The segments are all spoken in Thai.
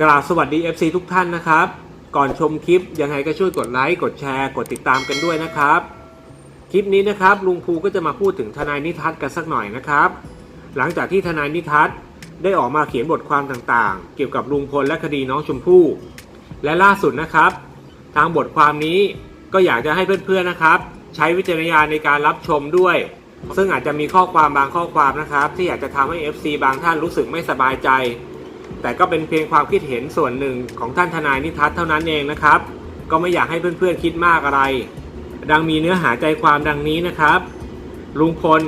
กราบสวัสดี FC ทุกท่านนะครับ ก่อนชมคลิปยังไงก็ช่วยกดไลค์กดแชร์ กดติดตามกันด้วยนะครับ คลิปนี้นะครับลุงภูก็จะมาพูดถึงทนายนิทัศน์กันสักหน่อยนะครับ หลังจากที่ทนายนิทัศน์ได้ออกมาเขียนบทความต่างๆ เกี่ยวกับลุงพลและคดีน้องชมพู่ และล่าสุดนะครับ ทางบทความนี้ก็อยากจะให้เพื่อนๆนะครับ ใช้วิจารณญาณในการรับชมด้วย ซึ่งอาจจะมีข้อความบางข้อความนะครับ ที่อยากจะทำให้ FC บางท่านรู้สึกไม่สบายใจ แต่ก็เป็นเพียงความคิดเห็นส่วนหนึ่งของท่านทนายนิทัศน์เท่านั้นเองนะครับ ก็ไม่อยากให้เพื่อนๆคิดมากอะไร ดังมีเนื้อหาใจความดังนี้นะครับ ลุงพล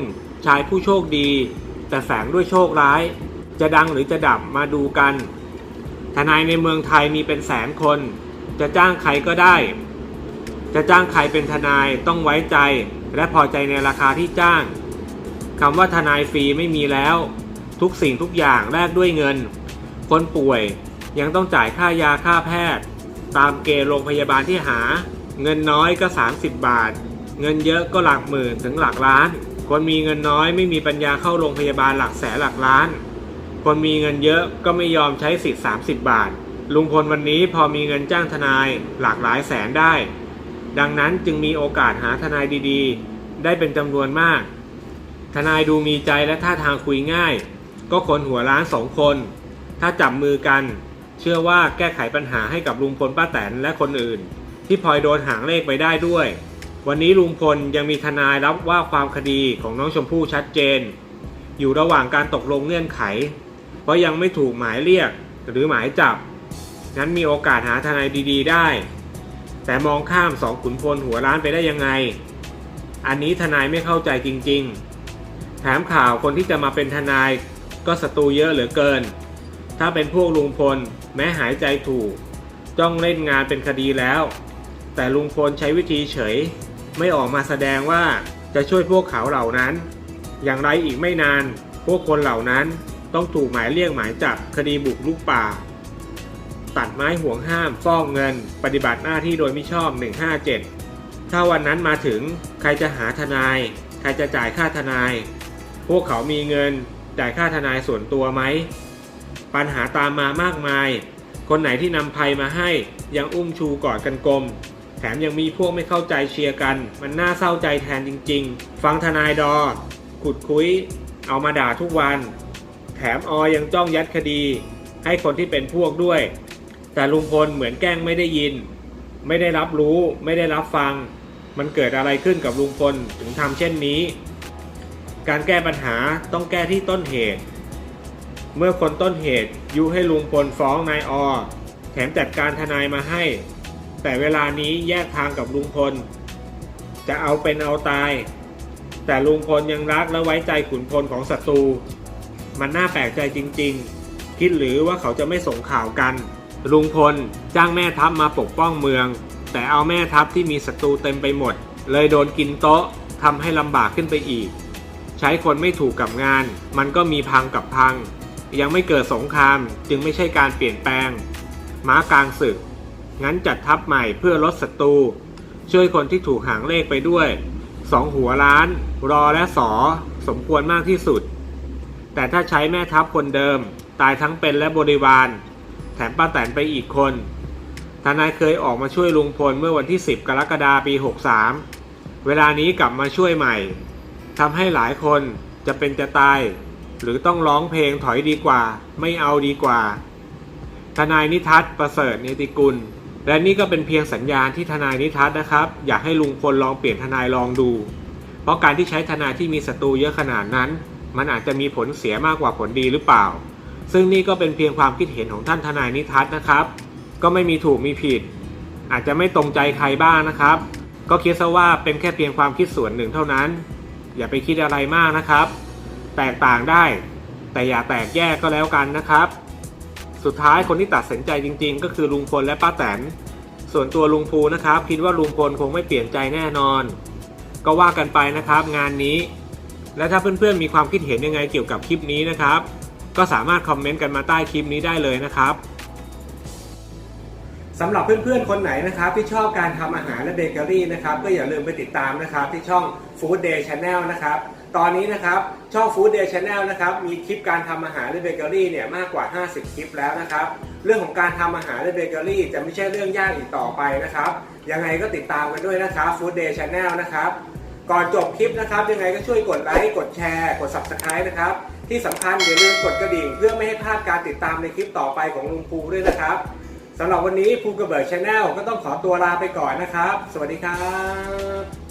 ชายผู้โชคดี แต่แฝงด้วยโชคร้าย จะดังหรือจะดับมาดูกัน ทนายในเมืองไทยมีเป็นแสนคน จะจ้างใครก็ได้ จะจ้างใครเป็นทนายต้องไว้ใจ และพอใจในราคาที่จ้างคำว่าทนายฟรีไม่มีแล้ว ทุกสิ่งทุกอย่างแลกด้วยเงิน คนป่วยยังต้องจ่ายค่ายาค่าแพทย์ ตามเกณฑ์โรงพยาบาลที่หา เงินน้อยก็ 30 บาท เงินเยอะก็หลักหมื่นถึงหลักล้าน คนมีเงินน้อยไม่มีปัญญาเข้าโรงพยาบาลหลักแสนหลักล้าน คนมีเงินเยอะก็ไม่ยอมใช้สิทธิ์30 บาท ลุงพลวันนี้พอมีเงินจ้างทนายหลากหลายแสนได้ ดังนั้นจึงมีโอกาสหาทนายดีๆ ได้เป็นจำนวนมาก ทนายดูมีใจและท่าทางคุยง่าย ก็คนหัวล้านสองคน ถ้าจับมือกัน เชื่อว่าแก้ไขปัญหาให้กับลุงพลป้าแตนและคนอื่น ที่พลอยโดนหางเลขไปได้ด้วย วันนี้ลุงพลยังมีทนายรับว่าความคดีของน้องชมพู่ชัดเจน อยู่ระหว่างการตกลงเงื่อนไข เพราะยังไม่ถูกหมายเรียกหรือหมายจับงั้นมีโอกาสหาทนายดีๆ ได้ แต่มองข้ามสองขุนพลหัวล้านไปได้ยังไง อันนี้ทนายไม่เข้าใจจริง ๆ แถมข่าวคนที่จะมาเป็นทนายก็ศัตรูเยอะเหลือเกิน ถ้าเป็นพวกลุงพลแม้หายใจถูกจ้องเล่นงานเป็นคดีแล้ว แต่ลุงพลใช้วิธีเฉย ไม่ออกมาแสดงว่าจะช่วยพวกเขาเหล่านั้น อย่างไรอีกไม่นาน พวกคนเหล่านั้นต้องถูกหมายเรียกหมายจับคดีบุกลุกป่า ตัดไม้ห่วงห้ามฟอกเงิน ปฏิบัติหน้าที่โดยมิชอบ 157 ถ้าวันนั้นมาถึงใครจะหาทนาย ใครจะจ่ายค่าทนาย พวกเขามีเงินจ่ายค่าทนายส่วนตัวไหม ปัญหาตามมามากมาย คนไหนที่นำภัยมาให้ยังอุ้มชูกอดกันกลม แถมยังมีพวกไม่เข้าใจเชียร์กัน มันน่าเศร้าใจแทนจริง ๆ ฟังทนายดอ ขุดคุย เอามาด่าทุกวัน แถมอยังจ้องยัดคดี ให้คนที่เป็นพวกด้วย แต่ลุงพลเหมือนแกล้งไม่ได้ยิน ไม่ได้รับรู้ ไม่ได้รับฟัง มันเกิดอะไรขึ้นกับลุงพลถึงทำเช่นนี้ การแก้ปัญหาต้องแก้ที่ต้นเหตุ เมื่อคนต้นเหตุยุให้ลุงพลฟ้องนายอแถมจัดการทนายมาให้ แต่เวลานี้แยกทางกับลุงพล จะเอาเป็นเอาตาย แต่ลุงพลยังรักและไว้ใจขุนพลของศัตรู มันน่าแปลกใจจริง ๆ คิดหรือว่าเขาจะไม่ส่งข่าวกัน ลุงพลจ้างแม่ทัพมาปกป้องเมือง แต่เอาแม่ทัพที่มีศัตรูเต็มไปหมด เลยโดนกินโต๊ะทำให้ลำบากขึ้นไปอีก ใช้คนไม่ถูกกับงาน มันก็มีพังกับพัง ยังไม่เกิดสงครามจึงไม่ใช่การเปลี่ยนแปลง ม้ากลางศึก งั้นจัดทัพใหม่เพื่อลดศัตรูช่วยคนที่ถูกหางเลขไปด้วยสองหัวล้าน รอและสอ สมควรมากที่สุด แต่ถ้าใช้แม่ทัพคนเดิม ตายทั้งเป็นและบริวาร แถมป้าแตนไปอีกคนทนายเคยออกมาช่วยลุงพลเมื่อวันที่ 10 กรกฎาคมปี 63 เวลานี้กลับมาช่วยใหม่ทำให้หลายคนจะเป็นจะตาย หรือต้องร้องเพลงถอยดีกว่า ไม่เอาดีกว่า ทนายนิทัศน์ประเสริฐเนติกุล และนี่ก็เป็นเพียงสัญญาณที่ทนายนิทัศน์นะครับ อยากให้ลุงพลลองเปลี่ยนทนายลองดู เพราะการที่ใช้ทนายที่มีศัตรูเยอะขนาดนั้น มันอาจจะมีผลเสียมากกว่าผลดีหรือเปล่า ซึ่งนี่ก็เป็นเพียงความคิดเห็นของท่านทนายนิทัศน์นะครับ ก็ไม่มีถูกมีผิด อาจจะไม่ตรงใจใครบ้างนะครับ ก็คิดซะว่าเป็นแค่เพียงความคิดส่วนหนึ่งเท่านั้น อย่าไปคิดอะไรมากนะครับ แตกต่างได้ แต่อย่าแตกแยกก็แล้วกันนะครับ สุดท้ายคนที่ตัดสินใจจริง ๆ ก็คือลุงพลและป้าแตนส่วนตัวลุงภูนะครับ คิดว่าลุงพลคงไม่เปลี่ยนใจแน่นอน ก็ว่ากันไปนะครับงานนี้ และถ้าเพื่อนๆมีความคิดเห็นยังไงเกี่ยวกับคลิปนี้นะครับ ก็สามารถคอมเมนต์กันมาใต้คลิปนี้ได้เลยนะครับสำหรับเพื่อนๆ คนไหนนะครับที่ชอบการทำอาหารและเบเกอรี่นะครับก็อย่าลืมไปติดตามนะครับที่ช่อง Food Day Channel นะครับ ตอนนี้นะครับช่อง Food Day Channel นะครับมีคลิปการทำอาหารในเบเกอรี่เนี่ยมากกว่า 50 คลิปแล้วนะครับ เรื่องของการทำอาหารในเบเกอรี่จะไม่ใช่เรื่องยากอีกต่อไปนะครับ ยังไงก็ติดตามกันด้วยนะครับ Food Day Channel นะครับก่อนจบคลิปนะครับ ยังไงก็ช่วยกดไลค์กดแชร์กด Subscribe นะครับ ที่สำคัญอย่าลืมกดกระดิ่ง เพื่อไม่ให้พลาดการติดตามในคลิปต่อไปของลุงภูด้วยนะครับสำหรับวันนี้ภูกระเบิดชาแนลก็ต้องขอตัวลาไปก่อนนะครับ สวัสดีครับ